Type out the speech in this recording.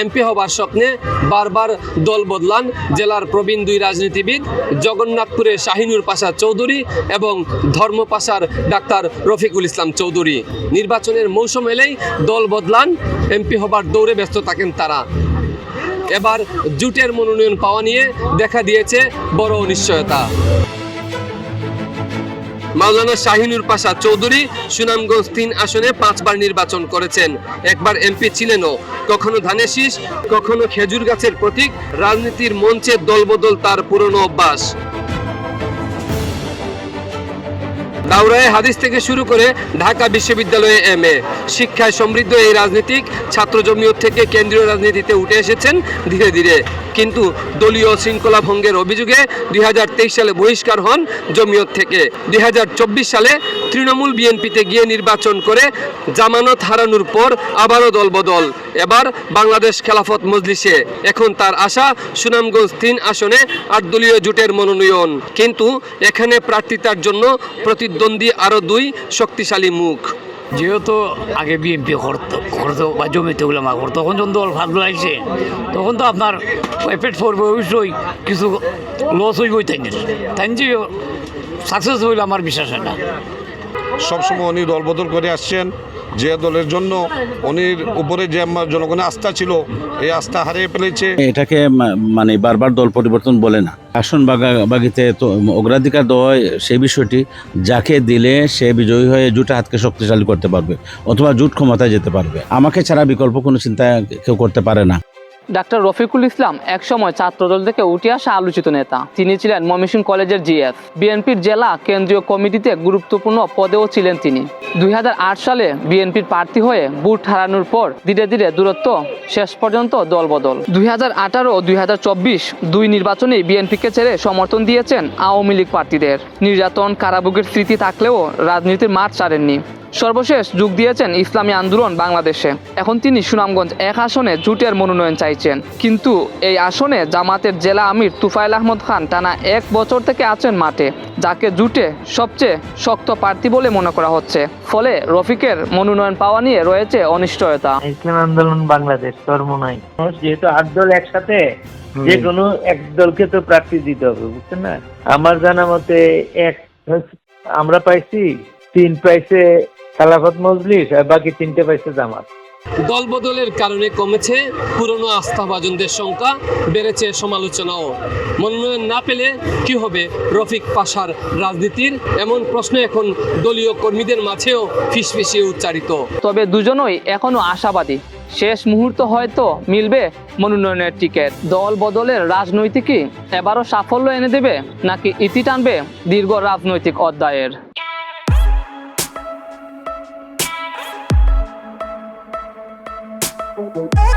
MP হবার স্বপ্নে বারবার দল বদলান জেলার প্রবীণ দুই রাজনীতিবিদ জগন্নাথপুরের শাহিনুর পাশা চৌধুরী এবং ধর্মপাশার ডাক্তার রফিকুল ইসলাম চৌধুরী। নির্বাচনের মৌসুম এলেই দল বদলান, এমপি হবার দৌড়ে ব্যস্ত থাকেন তারা। এবার জুটের মনোনয়ন পাওয়া নিয়ে দেখা দিয়েছে বড় অনিশ্চয়তা মাওলানা শাহিনুর পাশা চৌধুরী সুনামগঞ্জ তিন আসনে পাঁচবার নির্বাচন করেছেন। একবার এমপি ছিলেনও। কখনো ধানের শীষ, কখনো খেজুর গাছের প্রতীক, রাজনীতির মঞ্চে দলবদল তার পুরনো অভ্যাস। দাউরায় হাদিস থেকে শুরু করে ঢাকা বিশ্ববিদ্যালয়ে এম এ। শিক্ষায় সমৃদ্ধ এই রাজনীতিক ছাত্র জমিয়ত থেকে কেন্দ্রীয় রাজনীতিতে উঠে এসেছেন ধীরে ধীরে। কিন্তু দলীয় শৃঙ্খলা ভঙ্গের অভিযোগে দুই হাজার তেইশ সালে বহিষ্কার হন জমিয়ত থেকে। দুই হাজার চব্বিশ সালে তৃণমূল বিএনপিতে গিয়ে নির্বাচন করে জামানত হারানোর পর আবারও দলবদল। এবার বাংলাদেশ খেলাফত মজলিসে। এখন তার আশা সুনামগঞ্জ তিন আসনে আট দলীয় জোটের মনোনয়ন। কিন্তু এখানে প্রার্থিতার জন্য প্রতিদ্বন্দ্বী আরও দুই শক্তিশালী মুখ। যেহেতু আগে বিএনপি করতো বা জমিতে উলামা তখন যখন দল ভাগ লাগছে তখন তো আপনার এফেক্ট পড়বে অবশ্যই, কিছু লস হইবই তাই তাই যে সাকসেস হইলে আমার বিশ্বাস হয় না। সবসময় উনি দলবদল করে আসছেন। যে দলের জন্য উনির উপরে যে আমার জনগণের আস্থা ছিল, এই আস্থা হারিয়ে ফেলেছে। এটাকে মানে বারবার দল পরিবর্তন বলে না। আসন বাগা- বাগিতে তো অগ্রাধিকার দেওয়া হয় সেই বিষয়টি যাকে দিলে সে বিজয়ী হয়ে জুট হাতকে শক্তিশালী করতে পারবে, অথবা জুট ক্ষমতায় যেতে পারবে। আমাকে ছাড়া বিকল্প কোনো চিন্তা কেউ করতে পারে না। ডাক্তার রফিকুল ইসলাম একসময় ছাত্রদল থেকে উঠে আসা আলোচিত নেতা। তিনি ছিলেন ময়মনসিংহ কলেজের জিএফ। বিএনপির জেলা কেন্দ্রীয় কমিটিতে গুরুত্বপূর্ণ পদেও ছিলেন তিনি। দুই হাজার আট সালে বিএনপির প্রার্থী হয়ে বুট হারানোর পর ধীরে ধীরে দূরত্ব শেষ পর্যন্ত দলবদল। দুই হাজার আঠারো দুই হাজার চব্বিশ দুই নির্বাচনেই বিএনপিকে ছেড়ে সমর্থন দিয়েছেন আওয়ামী লীগ প্রার্থীদের। নির্যাতন, কারাভোগের স্মৃতি থাকলেও রাজনীতির মাঠ ছাড়েননি। সর্বশেষ যোগ দিয়েছেন ইসলামী আন্দোলন বাংলাদেশে। এখন তিনি সুনামগঞ্জ এক আসনে জুটের মনোনয়ন চাইছেন। কিন্তু এই আসনে জামাতের জেলা আমির তুফাইল আহমদ খান টানা এক বছর থেকে আছেন মাঠে যাকে জুটে সবচেয়ে শক্ত প্রার্থী বলে মনে করা হচ্ছে। ফলে রফিকের মনোনয়ন পাওয়া নিয়ে রয়েছে অনিশ্চয়তা। ইসলাম আন্দোলন বাংলাদেশ ধর্ম নাই যেহেতু আট দল একসাথে যে কোনো এক দলকে তো প্রার্থী দিতে হবে বুঝছেন না? আমার জানা মতে এক আমরা পাইছি তিন পাইছে খালাফত মজলিস আর বাকি তিনটে পাইছে জামাত। দলবদলের কারণে কমেছে পুরনো আস্থাভাজনদের সংখ্যা বেড়েছে সমালোচনাও। মনোনয়ন না পেলে কি হবে? রফিক পাশার রাজনীতির এমন প্রশ্ন এখন দলীয় কর্মীদের মাঝেও ফিসফিসিয়ে উচ্চারিত। তবে দুজনই এখনও আশাবাদী। শেষ মুহূর্ত হয়তো মিলবে মনোনয়নের টিকিট। দল বদলের রাজনৈতিকই এবারও সাফল্য এনে দেবে নাকি ইতি টানবে দীর্ঘ রাজনৈতিক অধ্যায়ের? Oh.